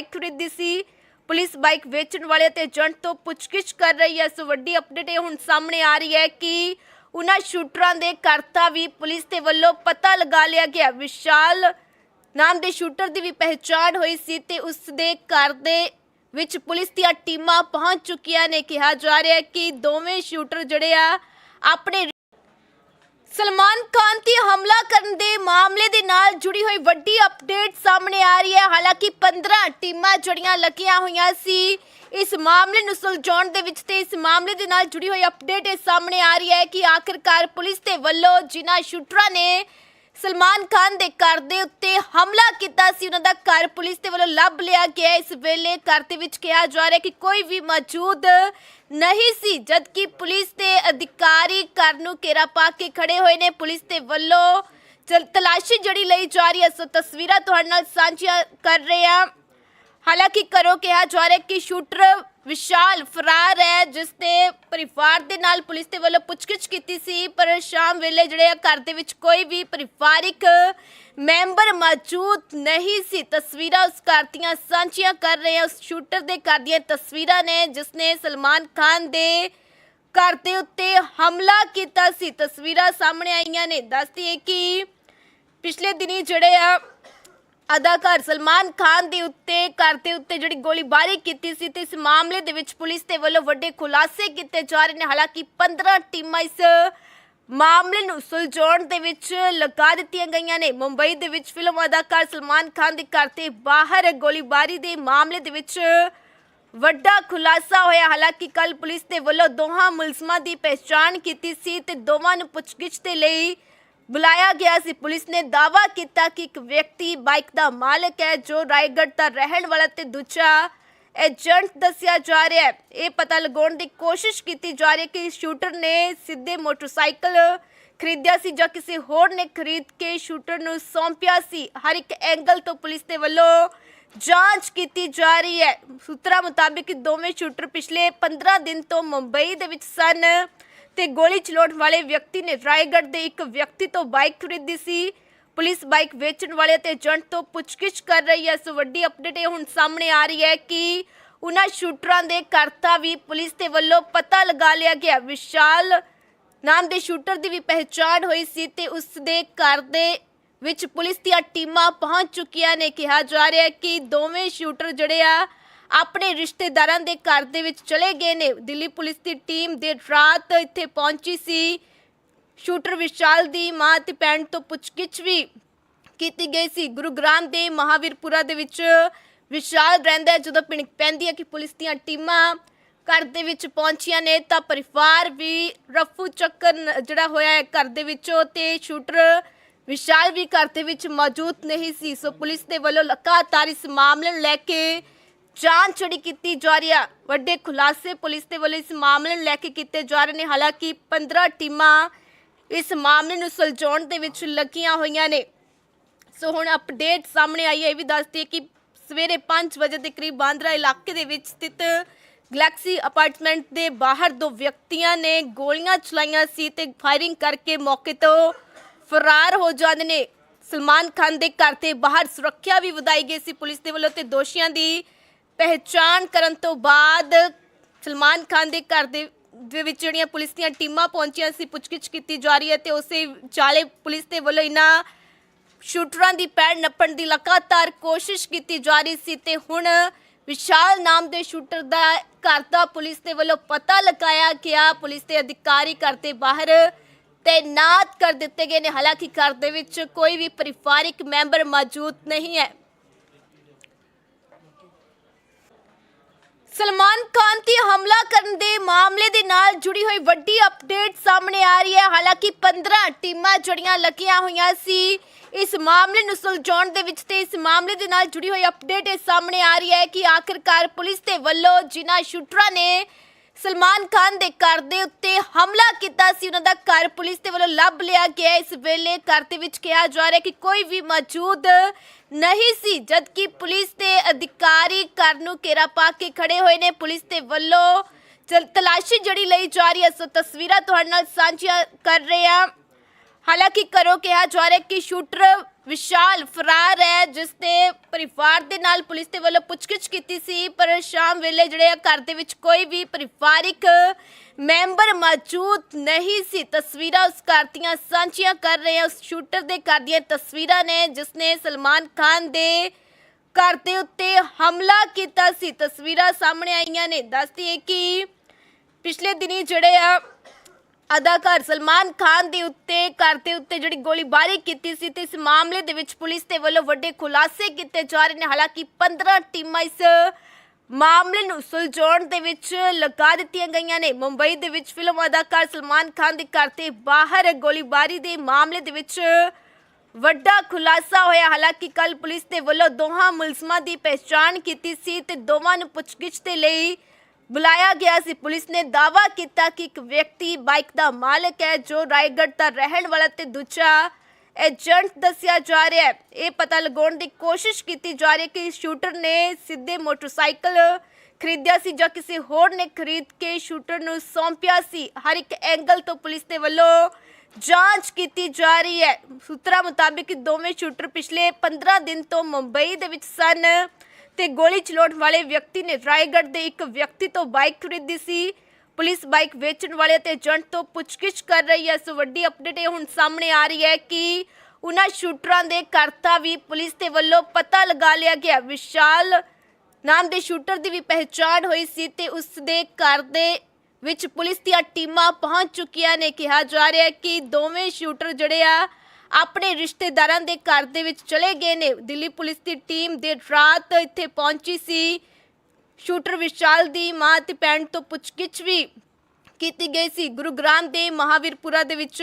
Bike ਖਰੀਦੀ ਸੀ। Police bike ਵੇਚਣ ਵਾਲੇ ਤੇ ਏਜੰਟ ਤੋਂ ਪੁੱਛਗਿੱਛ ਕਰ ਰਹੀ ਹੈ। ਸੋ ਵੱਡੀ ਅਪਡੇਟ ਇਹ ਹੁਣ ਸਾਹਮਣੇ ਆ ਰਹੀ ਹੈ ਕਿ ਉਹਨਾਂ ਸ਼ੂਟਰਾਂ ਦੇ ਕਰਤਾ ਵੀ ਪੁਲਿਸ ਦੇ ਵੱਲੋਂ ਪਤਾ ਲਗਾ ਲਿਆ ਗਿਆ। ਵਿਸ਼ਾਲ ਨਾਮ ਦੇ ਸ਼ੂਟਰ ਦੀ ਵੀ ਪਹਿਚਾਣ ਹੋਈ ਸੀ ਤੇ ਉਸ ਦੇ ਘਰ ਦੇ ਵਿੱਚ ਪੁਲਿਸ ਦੀਆਂ ਟੀਮਾਂ ਪਹੁੰਚ ਚੁੱਕੀਆਂ ਨੇ। ਕਿਹਾ ਜਾ ਰਿਹਾ ਹੈ ਕਿ ਦੋਵੇਂ ਸ਼ੂਟਰ ਜਿਹੜੇ ਆ, ਆਪਣੇ ਸਲਮਾਨ ਖਾਨ ਤੇ ਹਮਲਾ ਕਰਨ ਦੇ ਮਾਮਲੇ ਦੇ ਨਾਲ ਜੁੜੀ ਹੋਈ ਵੱਡੀ ਅਪਡੇਟ ਸਾਹਮਣੇ ਆ ਰਹੀ ਹੈ। ਹਾਲਾਂਕਿ 15 ਟੀਮਾਂ ਜੁੜੀਆਂ ਲੱਗੀਆਂ ਹੋਈਆਂ ਸੀ। ਇਸ ਮਾਮਲੇ ਨੂੰ ਸੁਲਝਾਉਣ ਦੇ ਵਿੱਚ ਤੇ ਇਸ ਮਾਮਲੇ ਦੇ ਨਾਲ ਜੁੜੀ ਹੋਈ ਅਪਡੇਟ ਇਹ ਸਾਹਮਣੇ ਆ ਰਹੀ ਹੈ ਕਿ ਆਖਿਰਕਾਰ ਪੁਲਿਸ ਦੇ ਵੱਲੋਂ ਜਿਨ੍ਹਾਂ ਸ਼ੂਟਰਾਂ ਨੇ ਸਲਮਾਨ ਖਾਨ ਦੇ ਘਰ ਦੇ ਉੱਤੇ ਹਮਲਾ ਕੀਤਾ ਸੀ। ਉਹਨਾਂ ਦਾ ਘਰ ਪੁਲਿਸ ਦੇ ਵੱਲੋਂ ਲੱਭ ਲਿਆ ਗਿਆ। ਇਸ ਵੇਲੇ ਘਰ ਦੇ ਵਿੱਚ ਕਿਹਾ ਜਾ ਰਿਹਾ ਕਿ ਕੋਈ ਵੀ ਮੌਜੂਦ ਨਹੀਂ ਸੀ, ਜਦਕਿ ਪੁਲਿਸ ਦੇ ਅਧਿਕਾਰੀ ਘਰ ਨੂੰ ਘੇਰਾ ਪਾ ਕੇ ਖੜੇ ਹੋਏ ਨੇ। ਪੁਲਿਸ ਦੇ ਵੱਲੋਂ ਚਲ- ਤਲਾਸ਼ੀ ਜਿਹੜੀ ਲਈ ਜਾ ਰਹੀ ਹੈ, ਸੋ ਤਸਵੀਰਾਂ ਤੁਹਾਡੇ ਨਾਲ ਸਾਂਝੀਆਂ ਕਰ ਰਹੇ ਹਾਂ। ਹਾਲਾਂਕਿ ਕਰੋ ਕਿਹਾ ਜਾ ਰਿਹਾ ਕਿ ਸ਼ੂਟਰ ਵਿਸ਼ਾਲ ਫਰਾਰ ਹੈ, ਜਿਸ ਦੇ ਪਰਿਵਾਰ ਦੇ ਨਾਲ ਪੁਲਿਸ ਦੇ ਵੱਲੋਂ ਪੁੱਛਗਿੱਛ ਕੀਤੀ ਸੀ, ਪਰ ਸ਼ਾਮ ਵੇਲੇ ਜਿਹੜੇ ਆ ਘਰ ਦੇ ਵਿੱਚ ਕੋਈ ਵੀ ਪਰਿਵਾਰਿਕ ਮੈਂਬਰ ਮੌਜੂਦ ਨਹੀਂ ਸੀ। ਤਸਵੀਰਾਂ ਉਸ ਘਰ ਦੀਆਂ ਸਾਂਝੀਆਂ ਕਰ ਰਹੇ ਹਾਂ ਉਸ ਸ਼ੂਟਰ ਦੇ ਘਰ ਦੀਆਂ ਤਸਵੀਰਾਂ ਨੇ, ਜਿਸ ਨੇ ਸਲਮਾਨ ਖਾਨ ਦੇ ਘਰ ਦੇ ਉੱਤੇ ਹਮਲਾ ਕੀਤਾ ਸੀ। ਤਸਵੀਰਾਂ ਸਾਹਮਣੇ ਆਈਆਂ ਨੇ। ਦੱਸਦੀ ਹੈ ਕਿ ਪਿਛਲੇ ਦਿਨੀ ਜਿਹੜੇ ਆ ਅਦਾਕਾਰ ਸਲਮਾਨ ਖਾਨ ਦੇ ਉੱਤੇ, ਘਰ ਦੇ ਉੱਤੇ ਜਿਹੜੀ ਗੋਲੀਬਾਰੀ ਕੀਤੀ ਸੀ ਤੇ ਇਸ ਮਾਮਲੇ ਦੇ ਵਿੱਚ ਪੁਲਿਸ ਦੇ ਵੱਲੋਂ ਵੱਡੇ ਖੁਲਾਸੇ ਕੀਤੇ ਜਾ ਰਹੇ ਨੇ। ਹਾਲਾਂਕਿ 15 ਟੀਮਾਂ ਇਸ ਮਾਮਲੇ ਨੂੰ ਸੁਲਝਾਉਣ ਦੇ ਵਿੱਚ ਲਗਾ ਦਿੱਤੀਆਂ ਗਈਆਂ ਨੇ। ਮੁੰਬਈ ਦੇ ਵਿੱਚ ਫਿਲਮ ਅਦਾਕਾਰ ਸਲਮਾਨ ਖਾਨ ਦੇ ਘਰ ਤੇ ਬਾਹਰ ਗੋਲੀਬਾਰੀ ਦੇ ਮਾਮਲੇ ਦੇ ਵਿੱਚ ਵੱਡਾ ਖੁਲਾਸਾ ਹੋਇਆ। ਹਾਲਾਂਕਿ ਕੱਲ ਪੁਲਿਸ ਦੇ ਵੱਲੋਂ ਦੋਹਾਂ ਮੁਲਜ਼ਮਾਂ ਦੀ ਪਛਾਣ ਕੀਤੀ ਸੀ ਤੇ ਦੋਵਾਂ ਨੂੰ ਪੁੱਛਗਿੱਛ ਦੇ ਲਈ ਬੁਲਾਇਆ ਗਿਆ ਸੀ। ਪੁਲਿਸ ਨੇ ਦਾਵਾ ਕੀਤਾ ਕਿ ਇੱਕ ਵਿਅਕਤੀ ਬਾਈਕ ਦਾ ਮਾਲਕ ਹੈ ਜੋ ਰਾਏਗੜ੍ਹ ਦਾ ਰਹਿਣ ਵਾਲਾ ਤੇ ਦੂਜਾ ਏਜੰਟ ਦੱਸਿਆ ਜਾ ਰਿਹਾ ਹੈ। ਇਹ ਪਤਾ ਲਗਾਉਣ ਦੀ ਕੋਸ਼ਿਸ਼ ਕੀਤੀ ਜਾ ਰਹੀ ਹੈ ਕਿ ਸ਼ੂਟਰ ਨੇ ਸਿੱਧੇ ਮੋਟਰਸਾਈਕਲ ਖਰੀਦਿਆ ਸੀ ਜਾਂ ਕਿਸੇ ਹੋਰ ਨੇ ਖਰੀਦ ਕੇ ਸ਼ੂਟਰ ਨੂੰ ਸੌਂਪਿਆ ਸੀ। ਹਰ ਇੱਕ ਐਂਗਲ ਤੋਂ ਪੁਲਿਸ ਦੇ ਵੱਲੋਂ ਜਾਂਚ ਕੀਤੀ ਜਾ ਰਹੀ ਹੈ। ਸੂਤਰਾਂ ਮੁਤਾਬਿਕ ਦੋਵੇਂ ਸ਼ੂਟਰ ਪਿਛਲੇ 15 ਦਿਨ ਤੋਂ ਮੁੰਬਈ ਦੇ ਵਿੱਚ ਸਨ। ਤੇ ਗੋਲੀ ਚਲਾਉਣ ਵਾਲੇ ਵਿਅਕਤੀ ਨੇ ਰਾਏਗੜ੍ਹ ਦੇ ਇੱਕ ਵਿਅਕਤੀ ਤੋਂ ਬਾਈਕ ਖਰੀਦੀ ਸੀ। ਪੁਲਿਸ ਬਾਈਕ ਵੇਚਣ ਵਾਲੇ ਤੇ ਏਜੰਟ ਤੋਂ ਪੁੱਛਗਿੱਛ ਕਰ ਰਹੀ ਹੈ। ਸੋ ਵੱਡੀ ਅਪਡੇਟ ਇਹ ਹੁਣ ਸਾਹਮਣੇ ਆ ਰਹੀ ਹੈ ਕਿ ਉਹਨਾਂ ਸ਼ੂਟਰਾਂ ਦੇ ਕਰਤਾ ਵੀ ਪੁਲਿਸ ਦੇ ਵੱਲੋਂ ਪਤਾ ਲਗਾ ਲਿਆ ਗਿਆ। ਵਿਸ਼ਾਲ ਨਾਮ ਦੇ ਸ਼ੂਟਰ ਦੀ ਵੀ ਪਹਿਚਾਣ ਹੋਈ ਸੀ ਤੇ ਉਸ ਦੇ ਘਰ ਦੇ ਵਿੱਚ ਪੁਲਿਸ ਦੀਆਂ ਟੀਮਾਂ ਪਹੁੰਚ ਚੁੱਕੀਆਂ ਨੇ। ਕਿਹਾ ਜਾ ਰਿਹਾ ਹੈ ਕਿ ਦੋਵੇਂ ਸ਼ੂਟਰ ਜਿਹੜੇ ਆ ਆਪਣੇ ਰਿਸ਼ਤੇਦਾਰਾਂ ਦੇ ਘਰ ਦੇ ਵਿੱਚ ਚਲੇ ਗਏ ਨੇ। ਦਿੱਲੀ ਪੁਲਿਸ ਦੀ ਟੀਮ ਦੇਰ ਰਾਤ ਇੱਥੇ ਪਹੁੰਚੀ ਸੀ। ਸ਼ੂਟਰ ਵਿਸ਼ਾਲ ਦੀ ਮਾਂ ਤੇ ਭੈਣ ਤੋਂ ਪੁੱਛਗਿੱਛ ਵੀ ਕੀਤੀ ਗਈ ਸੀ। ਗੁਰੂਗ੍ਰਾਮ ਦੇ ਮਹਾਵੀਰਪੁਰਾ ਦੇ ਵਿੱਚ ਵਿਸ਼ਾਲ ਰਹਿੰਦਾ ਜਦੋਂ ਪਿੰਡ ਪੈਂਦੀ ਹੈ ਕਿ ਪੁਲਿਸ ਦੀਆਂ ਟੀਮਾਂ ਘਰ ਦੇ ਵਿੱਚ ਪਹੁੰਚੀਆਂ ਨੇ, ਤਾਂ ਪਰਿਵਾਰ ਵੀ ਰਫੂ ਚੱਕਰ ਜਿਹੜਾ ਹੋਇਆ ਹੈ ਘਰ ਦੇ ਵਿੱਚੋਂ ਤੇ ਸ਼ੂਟਰ ਵਿਸ਼ਾਲ ਵੀ ਘਰ ਦੇ ਵਿੱਚ ਮੌਜੂਦ ਨਹੀਂ ਸੀ। ਸੋ ਪੁਲਿਸ ਦੇ ਵੱਲੋਂ ਲਗਾਤਾਰ ਇਸ ਮਾਮਲੇ ਨੂੰ ਲੈ ਕੇ ਜਾਂਚ ਜਿਹੜੀ ਕੀਤੀ ਜਾ ਰਹੀ ਹੈ ਵੱਡੇ ਖੁਲਾਸੇ ਪੁਲਿਸ ਦੇ ਵੱਲੋਂ ਇਸ ਮਾਮਲੇ ਨੂੰ ਲੈ ਕੇ ਕੀਤੇ ਜਾ ਰਹੇ ਨੇ। ਹਾਲਾਂਕਿ 15 ਟੀਮਾਂ ਇਸ ਮਾਮਲੇ ਨੂੰ ਸੁਲਝਾਉਣ ਦੇ ਵਿੱਚ ਲੱਗੀਆਂ ਹੋਈਆਂ ਨੇ। ਸੋ ਹੁਣ ਅਪਡੇਟ ਸਾਹਮਣੇ ਆਈ ਹੈ। ਇਹ ਵੀ ਦੱਸਦੀ ਹੈ ਕਿ ਸਵੇਰੇ 5 ਵਜੇ ਦੇ ਕਰੀਬ ਬਾਂਦਰਾ ਇਲਾਕੇ ਦੇ ਵਿੱਚ ਸਥਿਤ ਗਲੈਕਸੀ ਅਪਾਰਟਮੈਂਟ ਦੇ ਬਾਹਰ ਦੋ ਵਿਅਕਤੀਆਂ ਨੇ ਗੋਲੀਆਂ ਚਲਾਈਆਂ ਸੀ ਤੇ ਫਾਇਰਿੰਗ ਕਰਕੇ ਮੌਕੇ ਤੋਂ ਫਰਾਰ ਹੋ ਜਾਂਦੇ ਨੇ। ਸਲਮਾਨ ਖਾਨ ਦੇ ਘਰ ਤੇ ਬਾਹਰ ਸੁਰੱਖਿਆ ਵੀ ਵਧਾਈ ਗਈ ਸੀ ਪੁਲਿਸ ਦੇ ਵੱਲੋਂ ਤੇ ਦੋਸ਼ੀਆਂ ਦੀ ਪਹਿਚਾਣ ਕਰਨ ਤੋਂ ਬਾਅਦ ਸਲਮਾਨ ਖਾਨ ਦੇ ਘਰ ਦੇ ਦੇ ਵਿੱਚ ਜਿਹੜੀਆਂ ਪੁਲਿਸ ਦੀਆਂ ਟੀਮਾਂ ਪਹੁੰਚੀਆਂ ਸੀ, ਪੁੱਛਗਿੱਛ ਕੀਤੀ ਜਾ ਰਹੀ ਹੈ ਤੇ ਉਸੇ ਚਾਲੇ ਪੁਲਿਸ ਦੇ ਵੱਲੋਂ ਇਹਨਾਂ ਸ਼ੂਟਰਾਂ ਦੀ ਪੈੜ ਨੱਪਣ ਦੀ ਲਗਾਤਾਰ ਕੋਸ਼ਿਸ਼ ਕੀਤੀ ਜਾ ਰਹੀ ਸੀ ਤੇ ਹੁਣ ਵਿਸ਼ਾਲ ਨਾਮ ਦੇ ਸ਼ੂਟਰ ਦਾ ਘਰ ਦਾ ਪੁਲਿਸ ਦੇ ਵੱਲੋਂ ਪਤਾ ਲਗਾਇਆ ਗਿਆ। ਪੁਲਿਸ ਦੇ ਅਧਿਕਾਰੀ ਘਰ ਦੇ ਬਾਹਰ ਤੈਨਾਤ ਕਰ ਦਿੱਤੇ ਗਏ ਨੇ। ਹਾਲਾਂਕਿ ਘਰ ਦੇ ਵਿੱਚ ਕੋਈ ਵੀ ਪਰਿਵਾਰਿਕ ਮੈਂਬਰ ਮੌਜੂਦ ਨਹੀਂ ਹੈ। ਸਲਮਾਨ ਖਾਨ ਤੇ ਹਮਲਾ ਕਰਨ ਦੇ ਮਾਮਲੇ ਦੇ ਨਾਲ ਜੁੜੀ ਹੋਈ ਵੱਡੀ ਅਪਡੇਟ ਸਾਹਮਣੇ ਆ ਰਹੀ ਹੈ। ਹਾਲਾਂਕਿ 15 ਟੀਮਾਂ ਜੁੜੀਆਂ ਲੱਗੀਆਂ ਹੋਈਆਂ ਸੀ। ਇਸ ਮਾਮਲੇ ਨੂੰ ਸੁਲਝਾਉਣ ਦੇ ਵਿੱਚ ਤੇ ਇਸ ਮਾਮਲੇ ਦੇ ਨਾਲ ਜੁੜੀ ਹੋਈ ਅਪਡੇਟ ਇਹ ਸਾਹਮਣੇ ਆ ਰਹੀ ਹੈ ਕਿ ਆਖਿਰਕਾਰ ਪੁਲਿਸ ਦੇ ਵੱਲੋਂ ਜਿਨ੍ਹਾਂ ਸ਼ੂਟਰਾਂ ਨੇ ਸਲਮਾਨ ਖਾਨ ਦੇ ਘਰ ਦੇ ਉੱਤੇ ਹਮਲਾ ਕੀਤਾ ਸੀ। ਉਹਨਾਂ ਦਾ ਘਰ ਪੁਲਿਸ ਦੇ ਵੱਲੋਂ ਲੱਭ ਲਿਆ ਗਿਆ। ਇਸ ਵੇਲੇ ਘਰ ਦੇ ਵਿੱਚ ਕਿਹਾ ਜਾ ਰਿਹਾ ਕਿ ਕੋਈ ਵੀ ਮੌਜੂਦ ਨਹੀਂ ਸੀ, ਜਦਕਿ ਪੁਲਿਸ ਦੇ ਅਧਿਕਾਰੀ ਘਰ ਨੂੰ ਘੇਰਾ ਪਾ ਕੇ ਖੜੇ ਹੋਏ ਨੇ। ਪੁਲਿਸ ਦੇ ਵੱਲੋਂ ਚਲ- ਤਲਾਸ਼ੀ ਜਿਹੜੀ ਲਈ ਜਾ ਰਹੀ ਹੈ, ਸੋ ਤਸਵੀਰਾਂ ਤੁਹਾਡੇ ਨਾਲ ਸਾਂਝੀਆਂ ਕਰ ਰਹੇ ਹਾਂ। ਹਾਲਾਂਕਿ ਕਰੋ ਕਿਹਾ ਜਾ ਰਿਹਾ ਕਿ ਸ਼ੂਟਰ ਵਿਸ਼ਾਲ ਫਰਾਰ ਹੈ, ਜਿਸ ਦੇ ਪਰਿਵਾਰ ਦੇ ਨਾਲ ਪੁਲਿਸ ਦੇ ਵੱਲੋਂ ਪੁੱਛਗਿੱਛ ਕੀਤੀ ਸੀ, ਪਰ ਸ਼ਾਮ ਵੇਲੇ ਜਿਹੜੇ ਆ ਘਰ ਦੇ ਵਿੱਚ ਕੋਈ ਵੀ ਪਰਿਵਾਰਿਕ ਮੈਂਬਰ ਮੌਜੂਦ ਨਹੀਂ ਸੀ। ਤਸਵੀਰਾਂ ਉਸ ਘਰ ਦੀਆਂ ਸਾਂਝੀਆਂ ਕਰ ਰਹੇ ਹਾਂ ਉਸ ਸ਼ੂਟਰ ਦੇ ਘਰ ਦੀਆਂ ਤਸਵੀਰਾਂ ਨੇ, ਜਿਸ ਨੇ ਸਲਮਾਨ ਖਾਨ ਦੇ ਘਰ ਦੇ ਉੱਤੇ ਹਮਲਾ ਕੀਤਾ ਸੀ। ਤਸਵੀਰਾਂ ਸਾਹਮਣੇ ਆਈਆਂ ਨੇ। ਦੱਸਦੀ ਹੈ ਕਿ ਪਿਛਲੇ ਦਿਨੀ ਜਿਹੜੇ ਆ ਅਦਾਕਾਰ ਸਲਮਾਨ ਖਾਨ ਦੇ ਉੱਤੇ, ਘਰ ਦੇ ਉੱਤੇ ਜਿਹੜੀ ਗੋਲੀਬਾਰੀ ਕੀਤੀ ਸੀ ਤੇ ਇਸ ਮਾਮਲੇ ਦੇ ਵਿੱਚ ਪੁਲਿਸ ਦੇ ਵੱਲੋਂ ਵੱਡੇ ਖੁਲਾਸੇ ਕੀਤੇ ਜਾ ਰਹੇ ਨੇ। ਹਾਲਾਂਕਿ 15 ਟੀਮਾਂ ਇਸ ਮਾਮਲੇ ਨੂੰ ਸੁਲਝਾਉਣ ਦੇ ਵਿੱਚ ਲਗਾ ਦਿੱਤੀਆਂ ਗਈਆਂ ਨੇ। ਮੁੰਬਈ ਦੇ ਵਿੱਚ ਫਿਲਮ ਅਦਾਕਾਰ ਸਲਮਾਨ ਖਾਨ ਦੇ ਘਰ ਤੇ ਬਾਹਰ ਗੋਲੀਬਾਰੀ ਦੇ ਮਾਮਲੇ ਦੇ ਵਿੱਚ ਵੱਡਾ ਖੁਲਾਸਾ ਹੋਇਆ। ਹਾਲਾਂਕਿ ਕੱਲ ਪੁਲਿਸ ਦੇ ਵੱਲੋਂ ਦੋਹਾਂ ਮੁਲਜ਼ਮਾਂ ਦੀ ਪਛਾਣ ਕੀਤੀ ਸੀ ਤੇ ਦੋਵਾਂ ਨੂੰ ਪੁੱਛਗਿੱਛ ਦੇ ਲਈ ਬੁਲਾਇਆ ਗਿਆ ਸੀ। ਪੁਲਿਸ ਨੇ ਦਾਅਵਾ ਕੀਤਾ ਕਿ ਇੱਕ ਵਿਅਕਤੀ ਬਾਈਕ ਦਾ ਮਾਲਕ ਹੈ ਜੋ ਰਾਏਗੜ੍ਹ ਦਾ ਰਹਿਣ ਵਾਲਾ ਤੇ ਦੂਜਾ ਏਜੰਟ ਦੱਸਿਆ ਜਾ ਰਿਹਾ ਹੈ। ਇਹ ਪਤਾ ਲਗਾਉਣ ਦੀ ਕੋਸ਼ਿਸ਼ ਕੀਤੀ ਜਾ ਰਹੀ ਹੈ ਕਿ ਸ਼ੂਟਰ ਨੇ ਸਿੱਧੇ ਮੋਟਰਸਾਈਕਲ ਖਰੀਦਿਆ ਸੀ ਜਾਂ ਕਿਸੇ ਹੋਰ ਨੇ ਖਰੀਦ ਕੇ ਸ਼ੂਟਰ ਨੂੰ ਸੌਂਪਿਆ ਸੀ। ਹਰ ਇੱਕ ਐਂਗਲ ਤੋਂ ਪੁਲਿਸ ਦੇ ਵੱਲੋਂ ਜਾਂਚ ਕੀਤੀ ਜਾ ਰਹੀ ਹੈ। ਸੂਤਰਾਂ ਮੁਤਾਬਿਕ ਦੋਵੇਂ ਸ਼ੂਟਰ ਪਿਛਲੇ 15 ਦਿਨ ਤੋਂ ਮੁੰਬਈ ਦੇ ਵਿੱਚ ਸਨ। ਤੇ ਗੋਲੀ ਚਲਾਉਣ ਵਾਲੇ ਵਿਅਕਤੀ ਨੇ ਰਾਏਗੜ੍ਹ ਦੇ ਇੱਕ ਵਿਅਕਤੀ ਤੋਂ ਬਾਈਕ ਖਰੀਦੀ ਸੀ। ਪੁਲਿਸ ਬਾਈਕ ਵੇਚਣ ਵਾਲੇ ਤੇ ਏਜੰਟ ਤੋਂ ਪੁੱਛਗਿੱਛ ਕਰ ਰਹੀ ਹੈ। ਸੋ ਵੱਡੀ ਅਪਡੇਟ ਇਹ ਹੁਣ ਸਾਹਮਣੇ ਆ ਰਹੀ ਹੈ ਕਿ ਉਹਨਾਂ ਸ਼ੂਟਰਾਂ ਦੇ ਕਰਤਾ ਵੀ ਪੁਲਿਸ ਦੇ ਵੱਲੋਂ ਪਤਾ ਲਗਾ ਲਿਆ ਗਿਆ। ਵਿਸ਼ਾਲ ਨਾਮ ਦੇ ਸ਼ੂਟਰ ਦੀ ਵੀ ਪਹਿਚਾਣ ਹੋਈ ਸੀ ਤੇ ਉਸ ਦੇ ਘਰ ਦੇ ਵਿੱਚ ਪੁਲਿਸ ਦੀਆਂ ਟੀਮਾਂ ਪਹੁੰਚ ਚੁੱਕੀਆਂ ਨੇ। ਕਿਹਾ ਜਾ ਰਿਹਾ ਹੈ ਕਿ ਦੋਵੇਂ ਸ਼ੂਟਰ ਜਿਹੜੇ ਆ ਆਪਣੇ ਰਿਸ਼ਤੇਦਾਰਾਂ ਦੇ ਘਰ ਦੇ ਵਿੱਚ ਚਲੇ ਗਏ ਨੇ। ਦਿੱਲੀ ਪੁਲਿਸ ਦੀ ਟੀਮ ਦੇਰ ਰਾਤ ਇੱਥੇ ਪਹੁੰਚੀ ਸੀ। ਸ਼ੂਟਰ ਵਿਸ਼ਾਲ ਦੀ ਮਾਂ ਤੇ ਭੈਣ ਤੋਂ ਪੁੱਛਗਿੱਛ ਵੀ ਕੀਤੀ ਗਈ ਸੀ। ਗੁਰੂਗ੍ਰਾਮ ਦੇ ਮਹਾਵੀਰਪੁਰਾ ਦੇ ਵਿੱਚ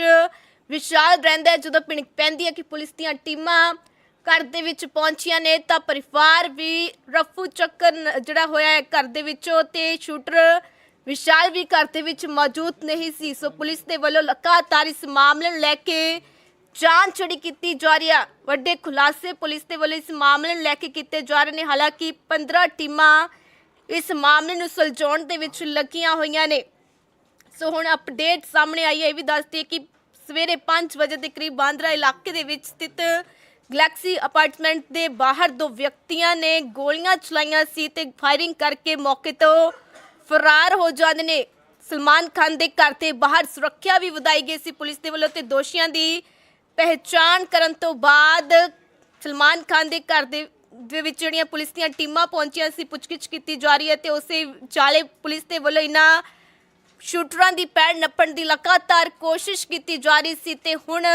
ਵਿਸ਼ਾਲ ਰਹਿੰਦਾ ਹੈ। ਜਦੋਂ ਪਿੰਡ ਪੈਂਦੀ ਹੈ ਕਿ ਪੁਲਿਸ ਦੀਆਂ ਟੀਮਾਂ ਘਰ ਦੇ ਵਿੱਚ ਪਹੁੰਚੀਆਂ ਨੇ, ਤਾਂ ਪਰਿਵਾਰ ਵੀ ਰਫੂ ਚੱਕਰ ਜਿਹੜਾ ਹੋਇਆ ਹੈ ਘਰ ਦੇ ਵਿੱਚੋਂ ਤੇ ਸ਼ੂਟਰ ਵਿਸ਼ਾਲ ਵੀ ਘਰ ਦੇ ਵਿੱਚ ਮੌਜੂਦ ਨਹੀਂ ਸੀ। ਸੋ ਪੁਲਿਸ ਦੇ ਵੱਲੋਂ ਲਗਾਤਾਰ ਇਸ ਮਾਮਲੇ ਨੂੰ ਲੈ ਕੇ ਜਾਂਚ ਜਿਹੜੀ ਕੀਤੀ ਜਾ ਰਹੀ ਹੈ ਵੱਡੇ ਖੁਲਾਸੇ ਪੁਲਿਸ ਦੇ ਵੱਲੋਂ ਇਸ ਮਾਮਲੇ ਨੂੰ ਲੈ ਕੇ ਕੀਤੇ ਜਾ ਰਹੇ ਨੇ। ਹਾਲਾਂਕਿ 15 ਟੀਮਾਂ ਇਸ ਮਾਮਲੇ ਨੂੰ ਸੁਲਝਾਉਣ ਦੇ ਵਿੱਚ ਲੱਗੀਆਂ ਹੋਈਆਂ ਨੇ। ਸੋ ਹੁਣ ਅਪਡੇਟ ਸਾਹਮਣੇ ਆਈ ਹੈ। ਇਹ ਵੀ ਦੱਸਦੀ ਹੈ ਕਿ ਸਵੇਰੇ 5 ਵਜੇ ਦੇ ਕਰੀਬ ਬਾਂਦਰਾ ਇਲਾਕੇ ਦੇ ਵਿੱਚ ਸਥਿਤ ਗਲੈਕਸੀ ਅਪਾਰਟਮੈਂਟ ਦੇ ਬਾਹਰ ਦੋ ਵਿਅਕਤੀਆਂ ਨੇ ਗੋਲੀਆਂ ਚਲਾਈਆਂ ਸੀ ਤੇ ਫਾਇਰਿੰਗ ਕਰਕੇ ਮੌਕੇ ਤੋਂ ਫਰਾਰ ਹੋ ਜਾਂਦੇ ਨੇ। ਸਲਮਾਨ ਖਾਨ ਦੇ ਘਰ ਤੇ ਬਾਹਰ ਸੁਰੱਖਿਆ ਵੀ ਵਧਾਈ ਗਈ ਸੀ ਪੁਲਿਸ ਦੇ ਵੱਲੋਂ ਤੇ ਦੋਸ਼ੀਆਂ ਦੀ ਪਹਿਚਾਣ ਕਰਨ ਤੋਂ ਬਾਅਦ ਸਲਮਾਨ ਖਾਨ ਦੇ ਘਰ ਦੇ ਦੇ ਵਿੱਚ ਜਿਹੜੀਆਂ ਪੁਲਿਸ ਦੀਆਂ ਟੀਮਾਂ ਪਹੁੰਚੀਆਂ ਸੀ, ਪੁੱਛਗਿੱਛ ਕੀਤੀ ਜਾ ਰਹੀ ਹੈ ਤੇ ਉਸੇ ਚਾਲੇ ਪੁਲਿਸ ਦੇ ਵੱਲੋਂ ਇਹਨਾਂ ਸ਼ੂਟਰਾਂ ਦੀ ਪੈੜ ਨੱਪਣ ਦੀ ਲਗਾਤਾਰ ਕੋਸ਼ਿਸ਼ ਕੀਤੀ ਜਾ ਰਹੀ ਸੀ ਤੇ ਹੁਣ